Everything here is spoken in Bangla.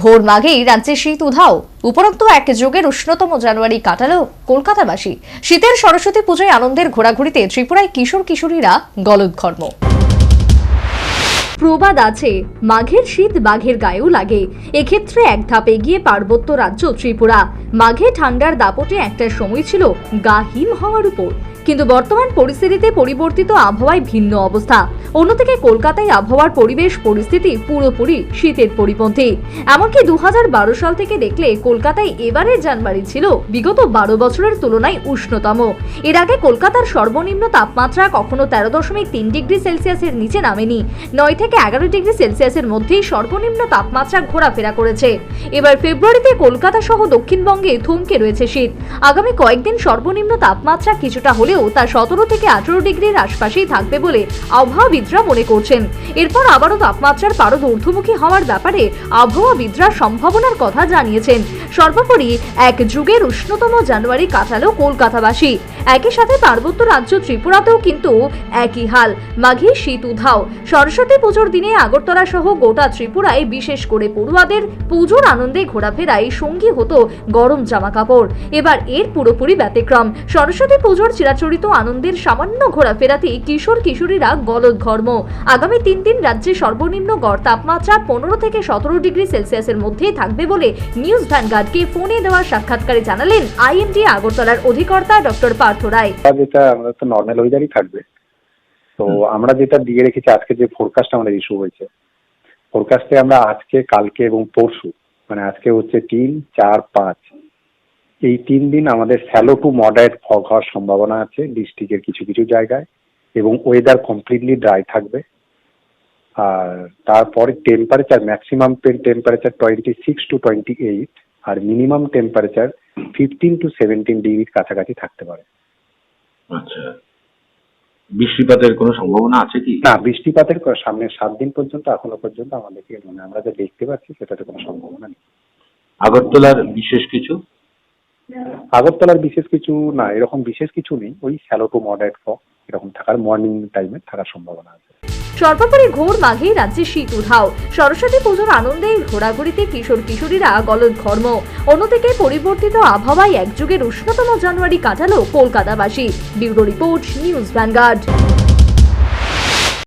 ঘোর মাঘেই রাজ্যে শীত উধাও। উপরোক্ত এক যুগের উষ্ণতম জানুয়ারি কাটালো কলকাতাবাসী। শীতের সরস্বতী পুজোয় আনন্দের ঘোরাঘুরিতে ত্রিপুরায় কিশোর কিশোরীরা গলদঘর্ম। প্রবাদ আছে, মাঘের শীত বাঘের গায়েও লাগে। এক্ষেত্রে এক ধাপ এগিয়ে পার্বত্য রাজ্য ত্রিপুরা। মাঘে ঠান্ডার দাপটে একটা সময় ছিল গা হিম হওয়ার উপর। কিন্তু বর্তমান পরিস্থিতিতে পরিবর্তিত আবহাওয়ায় ভিন্ন অবস্থা। অন্যদিকে কলকাতায় আবহাওয়ার পরিবেশ পরিস্থিতি পুরোপুরি শীতের পরিপন্থী। এমনকি দু হাজার বারো সাল থেকে দেখলে কলকাতায় এবারের জানুয়ারি ছিল বিগত বারো বছরের তুলনায় উষ্ণতম। এর আগে কলকাতার সর্বনিম্ন তাপমাত্রা কখনো তেরো দশমিক তিন ডিগ্রি সেলসিয়াসের নিচে নামেনি। নয় থেকে এগারো ডিগ্রি সেলসিয়াসের মধ্যেই সর্বনিম্ন তাপমাত্রা ঘোরাফেরা করেছে। এবার ফেব্রুয়ারিতে কলকাতা সহ দক্ষিণবঙ্গে থমকে রয়েছে শীত। আগামী কয়েকদিন সর্বনিম্ন তাপমাত্রা কিছুটা হলেও তা সতেরো থেকে আঠেরো ডিগ্রির আশপাশেই থাকবে বলে আবহাওয়াবিদরা মনে করছেন। এরপর আবারও তাপমাত্রার পারদ ঊর্ধ্বমুখী হওয়ার ব্যাপারে আবহাওয়াবিদরা সম্ভাবনার কথা জানিয়েছেন। সর্বোপরি এক যুগের উষ্ণতম জানুয়ারি কাটালো কলকাতাবাসী। একই সাথে পার্বত্য রাজ্য ত্রিপুরাতেও কিন্তু একই হাল। মাঘে শীত উধাও। সরস্বতী পুজোর দিনে আগরতলা সহ গোটা ত্রিপুরায় বিশেষ করে পড়ুয়াদের পুজোর আনন্দে ঘোরাফেরায় সঙ্গী হতো গরম জামা কাপড় এবার এর পুরোপুরি ব্যতিক্রম। সরস্বতী পুজোর চিরাচরিত আনন্দের সামান্য ঘোরাফেরাতেই কিশোর কিশোরীরা গলদঘর্ম আগামী তিন দিন রাজ্যে সর্বনিম্ন গড় তাপমাত্রা পনেরো থেকে সতেরো ডিগ্রি সেলসিয়াসের মধ্যেই থাকবে বলে নিউজ ভ্যানগার্ডকে ফোনে দেওয়া সাক্ষাৎকারে জানালেন আইএমডি আগরতলার অধিকর্তা ডক্টর পার্থ রায় যেটা আমাদের তো নর্মাল ওয়েদারই থাকবে। তো আমরা যেটা দিয়ে রেখেছি আজকে যে ফোরকাস্ট আমাদের ইস্যু হয়েছে ফোরকাস্টে আমরা আজকে কালকে এবং পরশু মানে আজকে হচ্ছে তিন চার পাঁচ এই তিন দিন আমাদের স্যালো টু মডারেট ফগ হওয়ার সম্ভাবনা আছে ডিস্ট্রিক্টের কিছু কিছু জায়গায় এবং ওয়েদার কমপ্লিটলি ড্রাই থাকবে। আর তারপরে temperature maximum temperature twenty six to twenty eight R minimum temperature fifteen to seventeen ডিগ্রির কাছাকাছি থাকতে পারে। আচ্ছা। বৃষ্টিপাতের কোনো সম্ভাবনা আছে কি? না বৃষ্টিপাতের সামনে সাত দিন পর্যন্ত এখনও পর্যন্ত আমাদেরকে মানে আমরা যা দেখতে পাচ্ছি সেটাতে কোনো সম্ভাবনা নেই। আগরতলার বিশেষ কিছু? আগরতলার বিশেষ কিছু না এরকম বিশেষ কিছু নেই। ওই স্যালো টু মডারেট ফগ এরকম থাকার মর্নিং টাইমে থাকার সম্ভাবনা আছে। সর্বোপরি ঘোর মাঘে রাজ্যে শীত উধাও। সরস্বতী পুজোর আনন্দে ঘোরাঘুরিতে কিশোর কিশোরীরা গলদঘর্ম অন্যদিকে পরিবর্তিত আবহাওয়ায় এক যুগের উষ্ণতম জানুয়ারি কাটালো কলকাতাবাসী। Bureau report news vanguard.